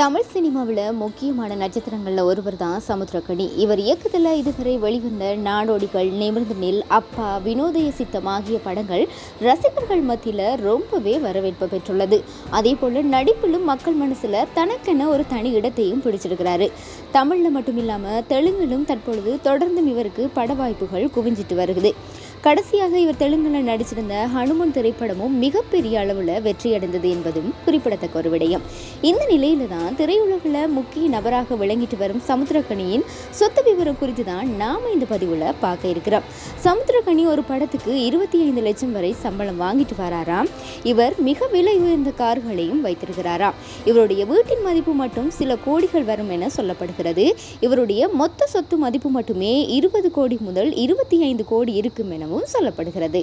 தமிழ் சினிமாவில் முக்கியமான நட்சத்திரங்களில் ஒருவர் தான் சமுத்திரக்கனி. இவர் இயக்கத்தில் இதுவரை வெளிவந்த நாடோடிகள் நிமிர்ந்து நில் அப்பா வினோதய சித்தம் ஆகிய படங்கள் ரசிகர்கள் மத்தியில் ரொம்பவே வரவேற்பு பெற்றுள்ளது. அதே போல் நடிப்பிலும் மக்கள் மனசில் தனக்கென ஒரு தனி இடத்தையும் பிடிச்சிருக்கிறாரு. தமிழில் மட்டும் இல்லாமல் தெலுங்கிலும் தற்பொழுது தொடர்ந்தும் இவருக்கு பட வாய்ப்புகள் குவிஞ்சிட்டு வருகிறது கடைசியாக இவர் தெலுங்குல நடிச்சிருந்த ஹனுமன் திரைப்படமும் மிகப்பெரிய அளவில் வெற்றியடைந்தது என்பதும் குறிப்பிடத்தக்க ஒரு விடயம். இந்த நிலையில தான் திரையுலகில் முக்கிய நபராக விளங்கிட்டு வரும் சமுத்திரக்கனியின் சொத்து விவரம் குறித்து தான் நாம இந்த பதிவில் பார்க்க இருக்கிறோம். சமுத்திரக்கனி ஒரு படத்துக்கு இருபத்தி ஐந்து லட்சம் வரை சம்பளம் வாங்கிட்டு வராராம். இவர் மிக விலை உயர்ந்த கார்களையும் வைத்திருக்கிறாராம். இவருடைய வீட்டின் மதிப்பு மட்டும் சில கோடிகள் வரும் என சொல்லப்படுகிறது. இவருடைய மொத்த சொத்து மதிப்பு மட்டுமே இருபது கோடி முதல் இருபத்தி ஐந்து கோடி இருக்கும் எனவும் எனவும் சொல்லப்படுகிறது.